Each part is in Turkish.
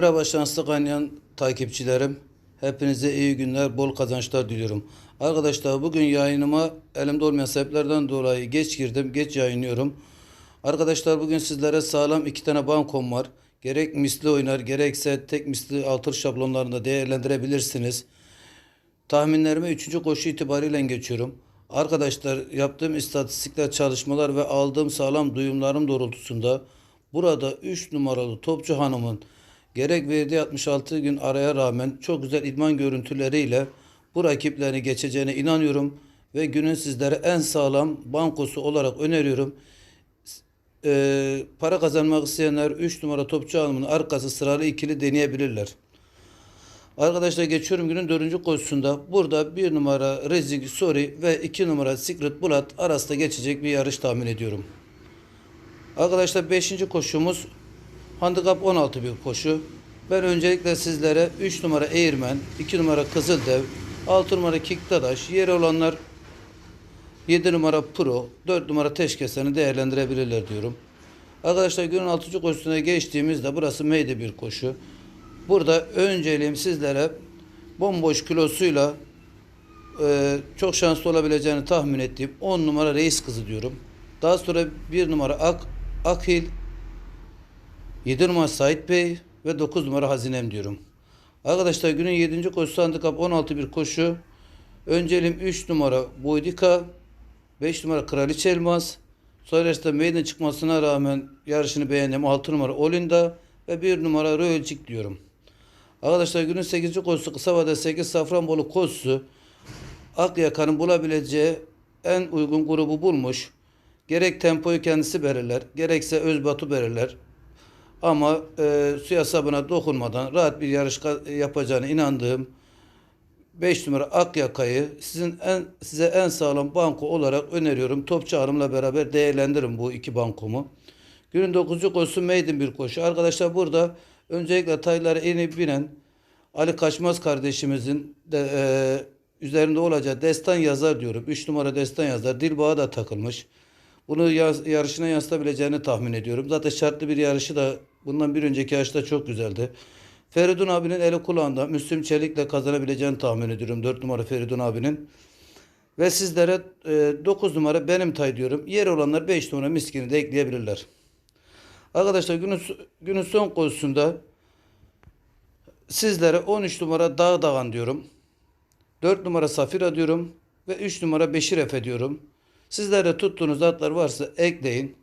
Merhaba şanslı kaynayan takipçilerim. Hepinize iyi günler, bol kazançlar diliyorum. Arkadaşlar bugün yayınıma elimde olmayan sebeplerden dolayı geç girdim, geç yayınlıyorum. Arkadaşlar bugün sizlere sağlam iki tane bankom var. Gerek misli oynar, gerekse tek misli altır şablonlarında değerlendirebilirsiniz. Tahminlerime 3. koşu itibariyle geçiyorum. Arkadaşlar yaptığım istatistikler, çalışmalar ve aldığım sağlam duyumlarım doğrultusunda burada 3 numaralı Topçu Hanım'ın gerek verdiği 66 gün araya rağmen çok güzel idman görüntüleriyle bu rakiplerini geçeceğine inanıyorum ve günün sizlere en sağlam bankosu olarak öneriyorum. Ee, para kazanmak isteyenler 3 numara Topçu Hanım'ın arkası sıralı ikili deneyebilirler. Arkadaşlar geçiyorum günün dördüncü koşusunda. Burada bir numara Rezik Sori ve iki numara Secret Bulat arasında geçecek bir yarış tahmin ediyorum. Arkadaşlar beşinci koşumuz handikap 16 bir koşu. Ben öncelikle sizlere 3 numara Eğirmen, 2 numara Kızıldev, 6 numara Kiktadaş, yeri olanlar 7 numara Pro, 4 numara Teşkesen'i değerlendirebilirler diyorum. Arkadaşlar günün 6. koşusuna geçtiğimizde burası meyde bir koşu. Burada önceliğim sizlere bomboş kilosuyla e, çok şanslı olabileceğini tahmin ettiğim 10 numara reis kızı diyorum. Daha sonra 1 numara Ak, Akhil, 7 numara Sait Bey ve 9 numara Hazinem diyorum. Arkadaşlar günün 7. koşusu handikap 16 bir koşu. Önceliğim 3 numara Boydika, 5 numara Kraliçe Elmas. Sonra işte meydan çıkmasına rağmen yarışını beğendim 6 numara Olinda ve 1 numara Röylcik diyorum. Arkadaşlar günün 8. koşusu kısa vade 8 Safranbolu koşusu. Akyaka'nın bulabileceği en uygun grubu bulmuş. Gerek tempoyu kendisi belirler, gerekse Özbatu belirler. Ama e, suya sabına dokunmadan rahat bir yarış yapacağına inandığım 5 numara Akyaka'yı sizin en size en sağlam banko olarak öneriyorum. Topçu Hanım'la beraber değerlendirin bu iki bankomu. Günün 9. koşusu maiden bir koşu. Arkadaşlar burada öncelikle taylara inip binen Ali Kaçmaz kardeşimizin de e, üzerinde olacağı destan yazar diyorum. 3 numara destan yazar. Dilbağa da takılmış. Bunu yarışına yansıtabileceğini tahmin ediyorum. Zaten şartlı bir yarışı da bundan bir önceki yarışta çok güzeldi. Feridun abinin eli kulağında Müslüm Çelik'le kazanabileceğini tahmin ediyorum. 4 numara Feridun abinin. Ve sizlere 9 numara benim tay diyorum. Yer olanlar 5 numara miskini de ekleyebilirler. Arkadaşlar günün, günün son koşusunda sizlere 13 numara Dağ Dağan diyorum. 4 numara Safira diyorum. Ve 3 numara Beşir Efe diyorum. Sizlere tuttuğunuz atlar varsa ekleyin.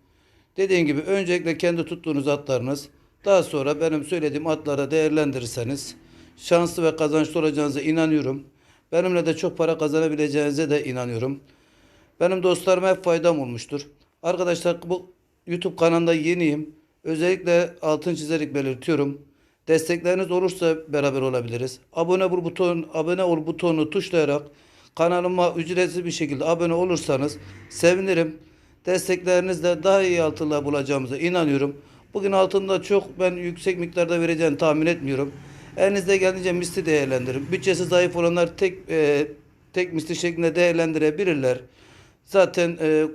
Dediğim gibi öncelikle kendi tuttuğunuz atlarınız. Daha sonra benim söylediğim atlara değerlendirirseniz şanslı ve kazançlı olacağınıza inanıyorum. Benimle de çok para kazanabileceğinize de inanıyorum. Benim dostlarıma hep faydam olmuştur. Arkadaşlar bu YouTube kanalında yeniyim. Özellikle altın çizerek belirtiyorum. Destekleriniz olursa beraber olabiliriz. Abone ol buton, abone ol butonunu tuşlayarak kanalıma ücretsiz bir şekilde abone olursanız sevinirim. Desteklerinizle daha iyi altınlar bulacağımıza inanıyorum. Bugün altında çok ben yüksek miktarda vereceğini tahmin etmiyorum. Elinizde geldiğince misli değerlendirin. Bütçesi zayıf olanlar tek e, tek misli şeklinde değerlendirebilirler. Zaten e,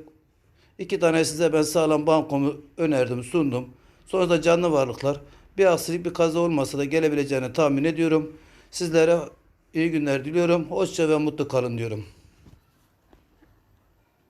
iki tane size ben sağlam bankomu önerdim, sundum. Sonra da canlı varlıklar. Bir aksilik bir kaza olmasa da gelebileceğini tahmin ediyorum. Sizlere iyi günler diliyorum. Hoşça ve mutlu kalın diyorum.